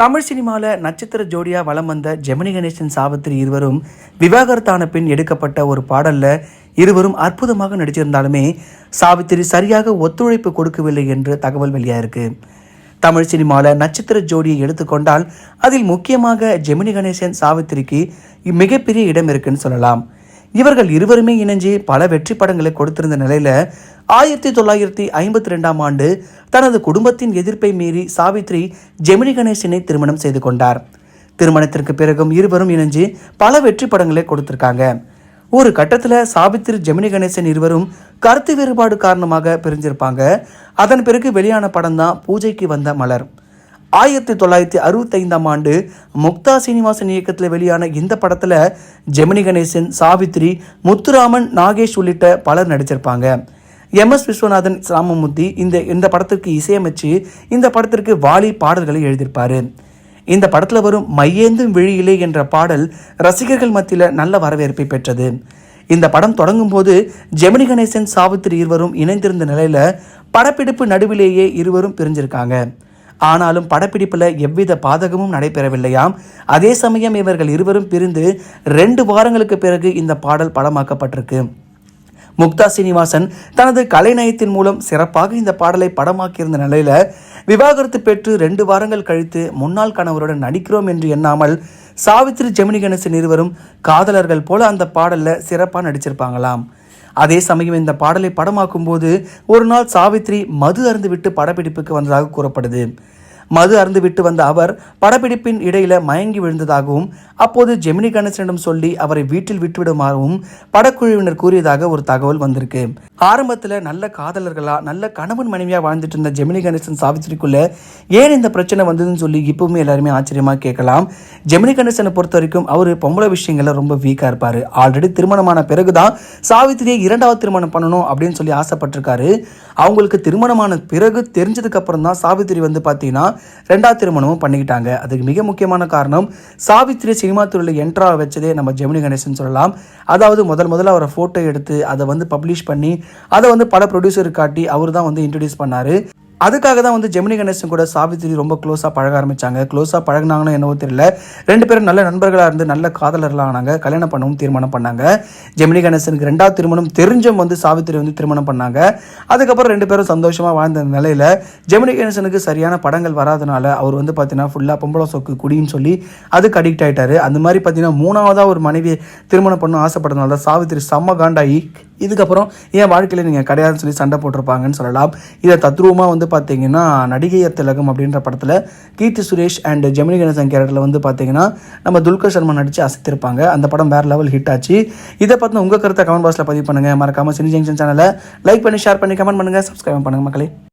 தமிழ் சினிமாவில் நட்சத்திர ஜோடியாக வலம் வந்த ஜெமினி கணேசன் சாவித்திரி இருவரும் விவாகரத்தான பின் எடுக்கப்பட்ட ஒரு பாடலில் இருவரும் அற்புதமாக நடிச்சிருந்தாலுமே சாவித்திரி சரியாக ஒத்துழைப்பு கொடுக்கவில்லை என்று தகவல் வெளியாயிருக்கு. தமிழ் சினிமாவில் நட்சத்திர ஜோடியை எடுத்துக்கொண்டால் அதில் முக்கியமாக ஜெமினி கணேசன் சாவித்திரிக்கு மிகப்பெரிய இடம் இருக்குன்னு சொல்லலாம். இவர்கள் இருவருமே இணைஞ்சு பல வெற்றி படங்களை கொடுத்திருந்த நிலையில ஆயிரத்தி தொள்ளாயிரத்தி ஐம்பத்தி ரெண்டாம் ஆண்டு தனது குடும்பத்தின் எதிர்ப்பை மீறி சாவித்ரி ஜெமினி கணேசனை திருமணம் செய்து கொண்டார். திருமணத்திற்கு பிறகும் இருவரும் இணைஞ்சு பல வெற்றி படங்களை கொடுத்திருக்காங்க. ஒரு கட்டத்தில் சாவித்திரி ஜெமினி கணேசன் இருவரும் கருத்து வேறுபாடு காரணமாக பிரிஞ்சிருப்பாங்க. அதன் பிறகு வெளியான படம் தான் பூஜைக்கு வந்த மலர். ஆயிரத்தி தொள்ளாயிரத்தி அறுபத்தைந்தாம் ஆண்டு முக்தா சீனிவாசன் இயக்கத்தில் வெளியான இந்த படத்தில் ஜெமினி கணேசன் சாவித்ரி முத்துராமன் நாகேஷ் உள்ளிட்ட பலர் நடிச்சிருப்பாங்க. எம் எஸ் விஸ்வநாதன் ராமமூர்த்தி இந்த இந்த படத்திற்கு இசையமைச்சு இந்த படத்திற்கு வாலி பாடல்களை எழுதியிருப்பார். இந்த படத்தில் வரும் மையேந்தும் விழியிலே என்ற பாடல் ரசிகர்கள் மத்தியில் நல்ல வரவேற்பை பெற்றது. இந்த படம் தொடங்கும் போது ஜெமினி கணேசன் சாவித்திரி இருவரும் இணைந்திருந்த நிலையில் படப்பிடிப்பு நடுவிலேயே இருவரும் பிரிஞ்சிருக்காங்க. ஆனாலும் படப்பிடிப்பில் எவ்வித பாதகமும் நடைபெறவில்லையாம். அதே சமயம் இவர்கள் இருவரும் பிரிந்து ரெண்டு வாரங்களுக்கு பிறகு இந்த பாடல் படமாக்கப்பட்டிருக்கு. முக்தா சீனிவாசன் தனது கலைநயத்தின் மூலம் சிறப்பாக இந்த பாடலை படமாக்கியிருந்த நிலையில் விவாகரத்து பெற்று ரெண்டு வாரங்கள் கழித்து முன்னாள் கணவருடன் நடிக்கிறோம் என்று எண்ணாமல் சாவித்ரி ஜெமினி கணேசன் இருவரும் காதலர்கள் போல அந்த பாடலில் சிறப்பாக நடிச்சிருப்பாங்களாம். அதே சமயம் இந்த பாடலை படமாக்கும் போது ஒரு நாள் சாவித்ரி மது அருந்துவிட்டு படப்பிடிப்புக்கு வந்ததாக கூறப்படுது. மது அருந்து விட்டு வந்த அவர் படப்பிடிப்பின் இடையில மயங்கி விழுந்ததாகவும் அப்போது ஜெமினி கணேசனிடம் சொல்லி அவரை வீட்டில் விட்டுவிடுமாறும் படக்குழுவினர் கூறியதாக ஒரு தகவல் வந்திருக்கு. ஆரம்பத்தில் நல்ல காதலர்களா நல்ல கணவன் மனைவியாக வாழ்ந்துட்டு இருந்த ஜெமினி கணேசன் சாவித்திரிக்குள்ள ஏன் இந்த பிரச்சனை வந்ததுன்னு சொல்லி இப்பவுமே எல்லாருமே ஆச்சரியமாக கேட்கலாம். ஜெமினி கணேசனை பொறுத்த வரைக்கும் அவர் பொம்பளை விஷயங்களில் ரொம்ப வீக்காக இருப்பார். ஆல்ரெடி திருமணமான பிறகுதான் சாவித்திரியை இரண்டாவது திருமணம் பண்ணணும் அப்படின்னு சொல்லி ஆசைப்பட்டிருக்காரு. அவங்களுக்கு திருமணமான பிறகு தெரிஞ்சதுக்கு அப்புறம் தான் சாவித்திரி வந்து பார்த்தீங்கன்னா ரெண்டாவது திருமணமும் பண்ணிக்கிட்டாங்க. அதுக்கு மிக முக்கியமான காரணம் சாவித்திரி சினிமா துறையில் என்ட்ரா வச்சதே நம்ம ஜெமினி கணேசன் சொல்லலாம். அதாவது முதல் முதல்ல அவரை ஃபோட்டோ எடுத்து அதை வந்து பப்ளிஷ் பண்ணி அதை வந்து பல ப்ரொடியூசர் காட்டி அவர் தான் வந்து இன்ட்ரடியூஸ் பண்ணார். அதுக்காக தான் வந்து ஜெமினி கணேசன் கூட சாவித்திரி ரொம்ப க்ளோஸாக பழக ஆரம்பிச்சாங்க. க்ளோஸாக பழகினாங்கன்னு என்னவோ தெரியல. ரெண்டு பேரும் நல்ல நண்பர்களாக இருந்து நல்ல காதலர்களாக ஆனாங்க. கல்யாணம் பண்ணவும் தீர்மானம் பண்ணாங்க. ஜெமினி கணேசனுக்கு ரெண்டாவது திருமணம் தெரிஞ்சும் வந்து சாவித்திரி வந்து திருமணம் பண்ணாங்க. அதுக்கப்புறம் ரெண்டு பேரும் சந்தோஷமாக வாழ்ந்த நிலையில் ஜெமினி கணேசனுக்கு சரியான படங்கள் வராதனால அவர் வந்து பார்த்தீங்கன்னா ஃபுல்லாக பொம்பளை சொக்கு குடின்னு சொல்லி அதுக்கு அடிக்ட் ஆகிட்டார் அந்த மாதிரி பார்த்தீங்கன்னா மூணாவதாக ஒரு மனைவி திருமணம் பண்ண ஆசைப்பட்டதுனால சாவித்திரி செம்ம காண்டாகி இதுக்கப்புறம் என் வாழ்க்கையில் நீங்கள் கிடையாதுன்னு சொல்லி சண்டை போட்டிருப்பாங்கன்னு சொல்லலாம். இதை தத்ரூபமாக வந்து பார்த்தீங்கன்னா நடிகையர் திலகம் அப்படின்ற படத்தில் கீர்த்தி சுரேஷ் அண்ட் ஜெமினி கணேசன் கேரக்டரில் வந்து பார்த்தீங்கன்னா நம்ம துல்கர் சர்மா நடித்து அசைத்திருப்பாங்க. அந்த படம் வேறு லெவல் ஹிட் ஆச்சு. இதை பார்த்து உங்கள் கருத்தை கமெண்ட் பாக்ஸில் பதிவு பண்ணுங்கள் மறக்காமல் சினி ஜங்ஷன் சேனலை லைக் பண்ணி ஷேர் பண்ணி கமெண்ட் பண்ணுங்கள் சப்ஸ்கிரைப் பண்ணுங்கள் மக்களே.